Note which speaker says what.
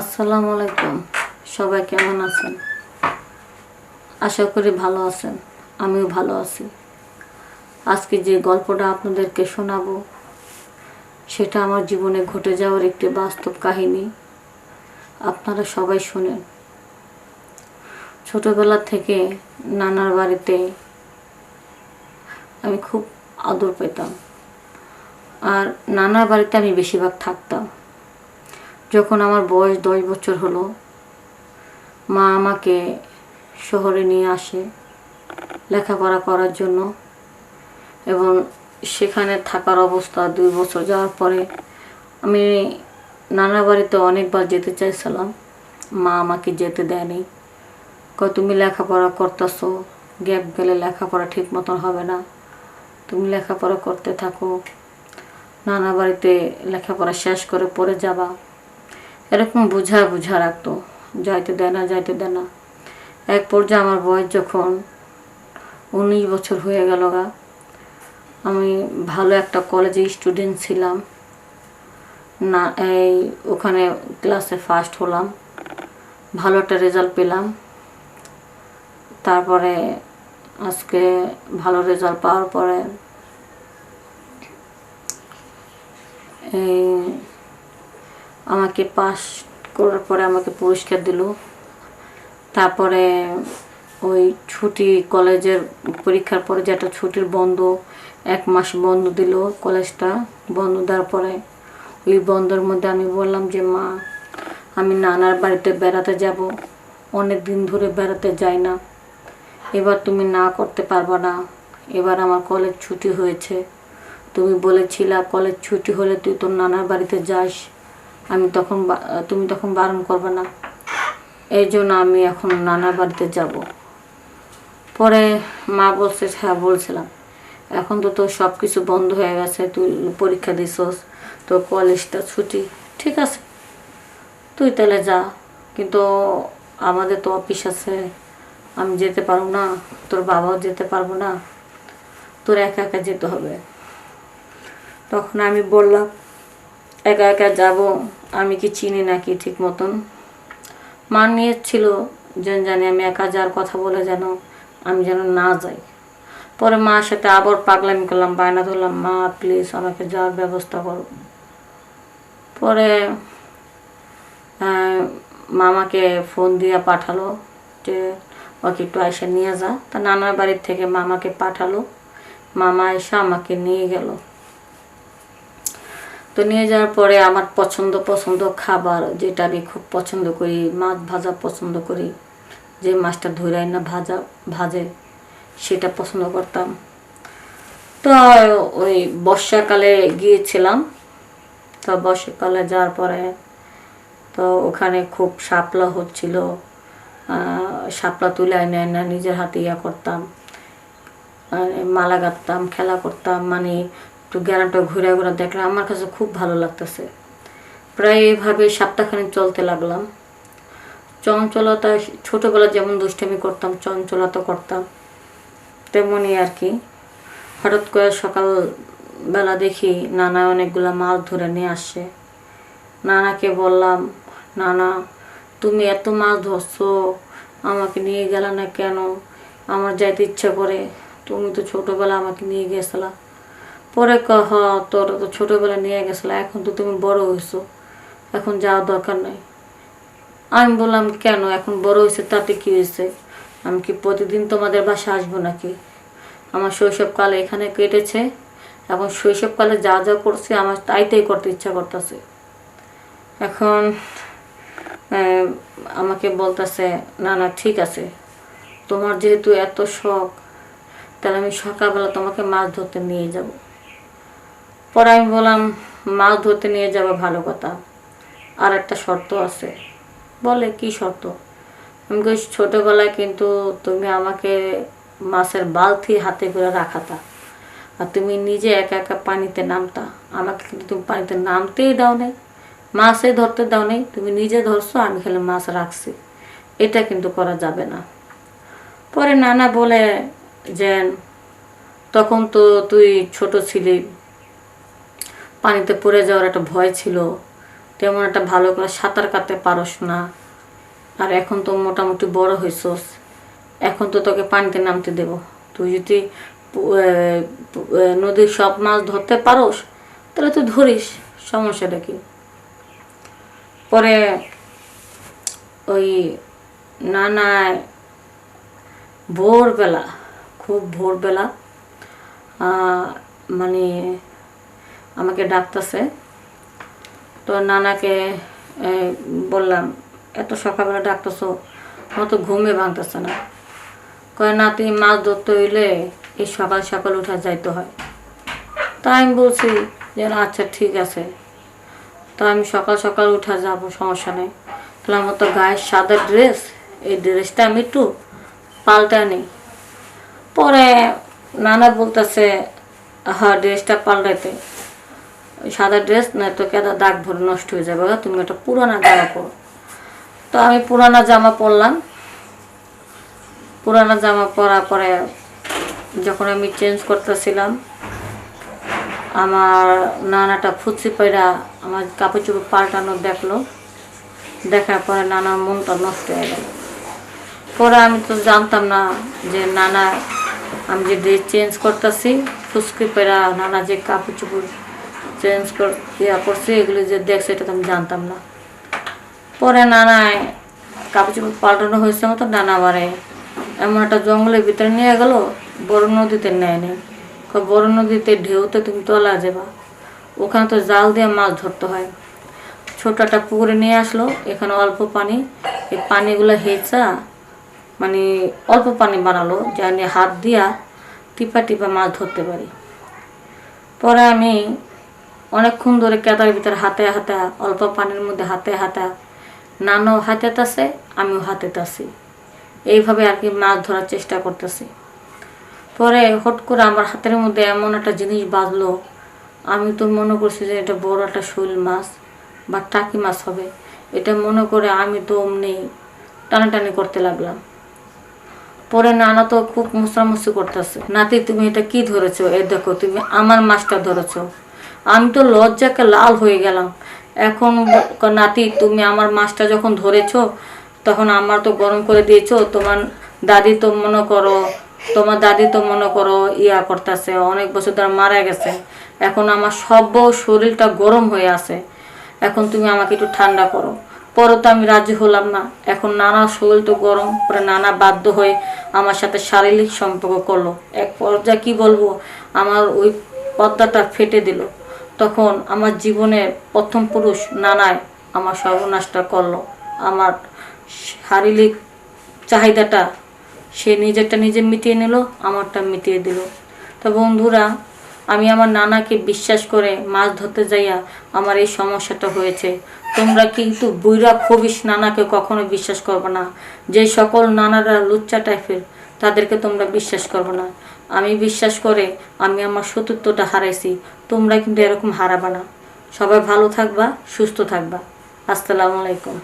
Speaker 1: আসসালামু আলাইকুম। সবাই কেমন আছেন? আশা করি ভালো আছেন। আমিও ভালো আছি। আজকে যে গল্পটা আপনাদেরকে শোনাবো, সেটা আমার জীবনে ঘটে যাওয়ার একটি বাস্তব কাহিনী। আপনারা সবাই শোনেন। ছোটবেলা থেকে নানার বাড়িতে আমি খুব আদর পেতাম। আর নানার বাড়িতে আমি বেশিরভাগ থাকতাম। যখন আমার বয়স দশ বছর হলো, মা আমাকে শহরে নিয়ে আসে লেখাপড়া করার জন্য এবং সেখানে থাকার অবস্থা দুই বছর যাওয়ার পরে আমি নানা বাড়িতে অনেকবার যেতে চাইছিলাম। মা আমাকে যেতে দেয়নি। কয়, তুমি লেখাপড়া করতেছো, গ্যাপ গেলে লেখাপড়া ঠিক মতন হবে না। তুমি লেখাপড়া করতে থাকো। নানা বাড়িতে লেখাপড়া শেষ করে পড়ে যাবা। এরকম বুঝা বুঝা রাখতো যাইতে দেয় না, যাইতে দেয় না। এক পর্যায়ে আমার বয়স যখন উনিশ বছর হয়ে গেল গা, আমি ভালো একটা কলেজে স্টুডেন্ট ছিলাম। না, এই ওখানে ক্লাসে ফার্স্ট হলাম, ভালো একটা রেজাল্ট পেলাম। তারপরে আজকে ভালো রেজাল্ট পাওয়ার পরে এই আমাকে পাস করার পরে আমাকে পুরস্কার দিল। তারপরে ওই ছুটি কলেজের পরীক্ষার পরে যেটা ছুটির বন্ধ, এক মাস বন্ধ দিল কলেজটা। বন্ধ দেওয়ার পরে ওই বন্ধের মধ্যে আমি বললাম যে, মা, আমি নানার বাড়িতে বেড়াতে যাব। অনেক দিন ধরে বেড়াতে যাই না। এবার তুমি না করতে পারবা না। এবার আমার কলেজ ছুটি হয়েছে। তুমি বলেছিলা কলেজ ছুটি হলে তুই তোর নানার বাড়িতে যাস। আমি তখন তুমি তখন বারণ করবে না। এই জন্য আমি এখন নানা বাড়িতে যাব। পরে মা বলছে হ্যাঁ বলছিলাম। এখন তো তোর সব কিছু বন্ধ হয়ে গেছে, তুই পরীক্ষা দিছস, তোর কলেজটা ছুটি, ঠিক আছে। তুই তাহলে যা, কিন্তু আমাদের তো অফিস আছে, আমি যেতে পারব না, তোর বাবাও যেতে পারব না, তোর একা একা যেতে হবে। তখন আমি বললাম একা একা যাব, আমি কি চিনি নাকি ঠিক মতন? মা নিয়েছিল যেন জানি আমি একা যাওয়ার কথা বলে যেন আমি যেন না যাই। পরে মার সাথে আবার পাগলামি করলাম, বায়না ধরলাম, মা প্লিজ আমাকে যাওয়ার ব্যবস্থা করো। পরে মামাকে ফোন দিয়ে পাঠালো যে, ওকে একটু এসে নিয়ে যা। তা নানার বাড়ির থেকে মামাকে পাঠালো। মামা এসে আমাকে নিয়ে গেল। তো নিয়ে যাওয়ার পরে আমার পছন্দ পছন্দ খাবার যেটা আমি খুব পছন্দ করি, মাছ ভাজা পছন্দ করি, যে মাছটা ধরে না ভাজা, ভাজে, সেটা পছন্দ করতাম। তো ওই বর্ষাকালে গিয়েছিলাম, তো বর্ষাকালে যাওয়ার পরে তো ওখানে খুব শাপলা হচ্ছিল শাপলা তুলে এনে এনে নিজের হাতে ইয়া করতাম মালা গাঁথতাম, খেলা করতাম মানে একটু গ্রামটা ঘুরে ঘুরে দেখলাম, আমার কাছে খুব ভালো লাগতেছে। প্রায় এইভাবে সপ্তাহখানেক চলতে লাগলাম। চঞ্চলতা ছোটোবেলা যেমন দুষ্টামি করতাম, চঞ্চলতা করতাম, তেমনই আর কি। হঠাৎ করে সকালবেলা দেখি নানা অনেকগুলো মাছ ধরে নিয়ে আসছে। নানাকে বললাম, নানা, তুমি এত মাছ ধরছো, আমাকে নিয়ে গেলে না কেন? আমার যাইতে ইচ্ছা করে। তুমি তো ছোটোবেলা আমাকে নিয়ে গেছিলা। পরে ক হ, তোর তো ছোটোবেলা নিয়ে গেছিলা, এখন তো তুমি বড় হয়েছো এখন যাওয়ার দরকার নাই। আমি বললাম, কেন? এখন বড় হয়েছে তাতে কি হয়েছে আমি কি প্রতিদিন তোমাদের বাসা আসব নাকি? আমার শৈশবকালে এখানে কেটেছে, এখন শৈশবকালে যা যা করছে, আমার তাই তাই করতে ইচ্ছা করতেছে। এখন আমাকে বলতেছে, না না, ঠিক আছে। তোমার যেহেতু এত শখ, তাহলে আমি সকালবেলা তোমাকে মাছ ধরতে নিয়ে যাব। পরে আমি বললাম মাছ ধরতে নিয়ে যাবে ভালো কথা। আর একটা শর্ত আছে। বলে, কি শর্ত? আমি কই, ছোটোবেলায় কিন্তু তুমি আমাকে মাছের বালতি হাতে করে রাখাতা। আর তুমি নিজে একা একা পানিতে নামতা। আমাকে কিন্তু তুমি পানিতে নামতেই দাও নেই মাছে ধরতে দাও নেই তুমি নিজে ধরছো, আমি খেলে মাছ রাখছি। এটা কিন্তু করা যাবে না। পরে নানা বলে যে, তখন তো তুই ছোট ছিলি পানিতে পড়ে যাওয়ার একটা ভয় ছিল। তেমন একটা ভালো করে সাঁতার কাটতে পারস না। আর এখন তো মোটামুটি বড় হয়েছস এখন তো তোকে পানিতে নামতে দেব। তুই যদি নদীর সব মাছ ধরতে পারোস, তাহলে তুই ধরিস। সমস্যাটা কি? পরে ওই নানা ভোরবেলা, খুব ভোরবেলা মানে আমাকে ডাকতেছে। তো নানাকে বললাম, এত সকালবেলা ডাকতেছো আমার তো ঘুমে ভাঙতেছে না। কয়, না তুই মাছ ধরতে হইলে এই সকাল সকাল উঠা যাইতে হয়। তাই আমি বলছি যে আচ্ছা ঠিক আছে। তো আমি সকাল সকাল উঠা যাব, সমস্যা নেই। তাহলে আমার তো গায়ের সাদা ড্রেস, এই ড্রেসটা আমি একটু পাল্টা নিই। পরে নানা বলতেছে হ্যাঁ ড্রেসটা পাল্টাইতে। ওই সাদা ড্রেস না তো কেদা দাগ ভরে নষ্ট হয়ে যাবে তুমি একটা পুরানা জামা পরো। তো আমি পুরানা জামা পরলাম। পুরানা জামা পরার পরে যখন আমি চেঞ্জ করতেছিলাম, আমার নানাটা ফুচি পাইরা আমার কাপড় চোপড় পাল্টানো দেখল। দেখার পরে নানার মনটা নষ্ট হয়ে গেল। পরে আমি তো জানতাম না যে নানা, আমি যে ড্রেস চেঞ্জ করতেছি, ফুচকি পেরা নানা যে কাপড় চোপড় চেঞ্জ কর, ইয়া করছে, এগুলো যে দেখছে, এটা তো আমি জানতাম না। পরে নানায় কাপড় চোপড় পাল্টানো হয়েছে মতো নানা আবারে এমন একটা জঙ্গলের ভিতরে নিয়ে গেল, বড় নদীতে নেয় নি বড় নদীতে ঢেউতে তুমি তলা যাবা। ওখানে তো জাল দিয়ে মাছ ধরতে হয়। ছোট একটা পুকুরে নিয়ে আসলো, এখানে অল্প পানি। এই পানিগুলো হেঁচা মানে অল্প পানি বানালো জানি হাত দিয়া টিপা টিপা মাছ ধরতে পারি। পরে আমি অনেকক্ষণ ধরে কেদার ভিতরে হাতে হাতে অল্প পানির মধ্যে হাতে হাতে নানও হাতে তাছে আমিও হাতে তাছি এইভাবে আর কি মাছ ধরার চেষ্টা করতেছি। পরে হট করে আমার হাতের মধ্যে এমন একটা জিনিস বাজলো, আমি তো মনে করছি যে এটা বড় একটা শৈল মাছ বা টাকি মাছ হবে। এটা মনে করে আমি তো অমনি টানাটানি করতে লাগলাম। পরে নানা তো খুব মুসরামুসি করতেছে, নাতি তুমি এটা কি ধরেছো? এ দেখো, তুমি আমার মাছটা ধরেছো। আমি তো লজ্জাকে লাল হয়ে গেলাম। এখন নাতি, তুমি আমার মাছটা যখন ধরেছো, তখন আমার তো গরম করে দিয়েছ, তোমার দাদি তো মনে করো, তোমার দাদি তো মনে করো ইয়া করতেছে, অনেক বছর ধরে মারা গেছে। এখন আমার সব শরীরটা গরম হয়ে আছে। এখন তুমি আমাকে একটু ঠান্ডা করো। পরে তো আমি রাজি হলাম না। এখন নানা শরীর তো গরম, পরে নানা বাধ্য হয়ে আমার সাথে শারীরিক সম্পর্ক করল। এক পর্যায়ে কি বলব, আমার ওই পর্দাটা ফেটে দিল। তখন আমার জীবনের প্রথম পুরুষ নানায় আমার সর্বনাশটা করল। আমার শারীরিক চাহিদাটা সে নিজেরটা নিজে মিটিয়ে নিল, আমারটা মিটিয়ে দিল। তো বন্ধুরা, আমি আমার নানাকে বিশ্বাস করে মাছ ধরতে যাইয়া আমার এই সমস্যাটা হয়েছে। তোমরা কিন্তু বুইরা খবিস নানাকে কখনো বিশ্বাস করবে না। যে সকল নানারা লুচ্চা টাইপের, তাদেরকে তোমরা বিশ্বাস করবে না। আমি বিশ্বাস করে আমি আমার সতীত্বটা হারাইছি। তোমরা কিন্তু এরকম হারাবা না। সবাই ভালো থাকবা, সুস্থ থাকবা। আসসালামু আলাইকুম।